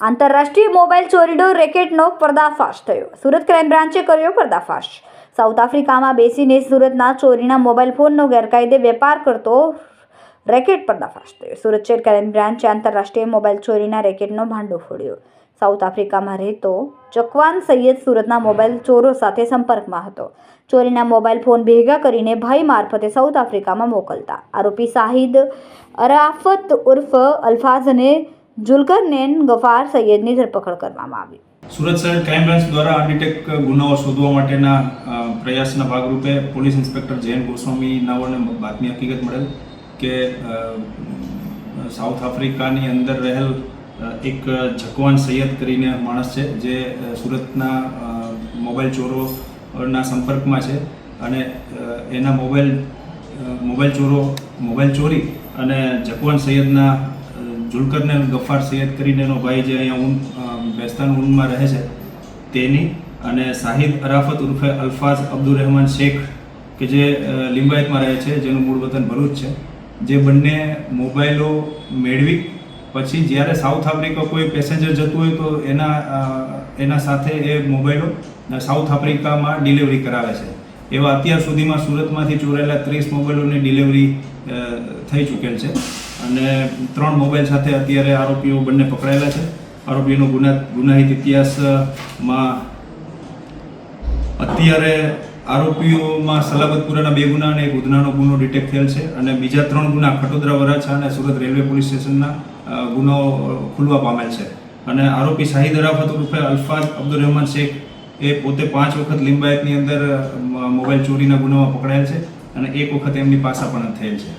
આંતરરાષ્ટ્રીય મોબાઈલ ચોરીનો રેકેટનો પર્દાફાશ થયો. સુરત ક્રાઇમ બ્રાન્ચે કર્યો પર્દાફાશ. સાઉથ આફ્રિકામાં બેસીને સુરતના ચોરીના મોબાઈલ ફોનનો ગેરકાયદે વેપાર કરતો રેકેટ પર્દાફાશ થયો. સુરત શહેર ક્રાઇમ બ્રાન્ચે આંતરરાષ્ટ્રીય મોબાઈલ ચોરીના રેકેટનો ભાંડો ફોડ્યો. સાઉથ આફ્રિકામાં રહેતો ચકવાન સૈયદ સુરતના મોબાઈલ ચોરો સાથે સંપર્કમાં હતો. ચોરીના મોબાઈલ ફોન ભેગા કરીને ભાઈ મારફતે સાઉથ આફ્રિકામાં મોકલતા. આરોપી શાહિદ અરાફત ઉર્ફ અલ્ફાઝ અને જુલકરનેન ગફાર સૈયદની ધરપકડ કરવામાં આવી. સુરત શહેર ક્રાઇમ બ્રાન્ચ દ્વારા અનડિટેક ગુનાઓ શોધવા માટેના પ્રયાસના ભાગરૂપે પોલીસ ઇન્સ્પેક્ટર જયંત ગોસ્વામી નાઓને બાતમી હકીકત મળેલ કે સાઉથ આફ્રિકાની અંદર રહેલ એક જકવાન સૈયદ કરીને માણસ છે, જે સુરતના મોબાઈલ ચોરોના સંપર્કમાં છે અને એના મોબાઈલ મોબાઈલ ચોરો, મોબાઈલ ચોરી અને જકવાન સૈયદના જુલકરને ગફાર સૈયદ કરીને એનો ભાઈ જે અહીંયા ઊન બેસ્તાન ઊનમાં રહે છે, તેની અને શાહિદ અરાફત ઉર્ફે અલ્ફાઝ અબ્દુર રહેમાન શેખ, કે જે લિંબાયતમાં રહે છે, જેનું મૂળ વતન ભરૂચ છે, જે બંને મોબાઈલો મેળવી, પછી જ્યારે સાઉથ આફ્રિકા કોઈ પેસેન્જર જતું હોય તો એના એના સાથે એ મોબાઈલો સાઉથ આફ્રિકામાં ડિલિવરી કરાવે છે. એવા અત્યાર સુધીમાં સુરતમાંથી ચોરાયેલા ત્રીસ મોબાઈલોની ડિલિવરી થઈ ચૂકેલ છે. અને ત્રણ મોબાઈલ સાથે અત્યારે આરોપીઓ બંને પકડાયેલા છે. આરોપીઓનો ગુના, ગુનાહિત ઇતિહાસમાં અત્યારે આરોપીઓમાં સલાબતપુરાના બે ગુના અને એક ઉધનાનો ગુનો ડિટેક્ટ થયેલ છે અને બીજા ત્રણ ગુના ખટોદરા, વરાછા અને સુરત રેલવે પોલીસ સ્ટેશનના ગુનાઓ ખુલવા પામેલ છે. અને આરોપી શાહિદ અરાફત ઉર્ફે અલ્ફાઝ અબ્દુલ રહેમાન શેખ એ પોતે પાંચ વખત લિંબાયતની અંદર મોબાઈલ ચોરીના ગુનામાં પકડાયેલ છે અને એક વખત એમની પાસા પણ થયેલ છે.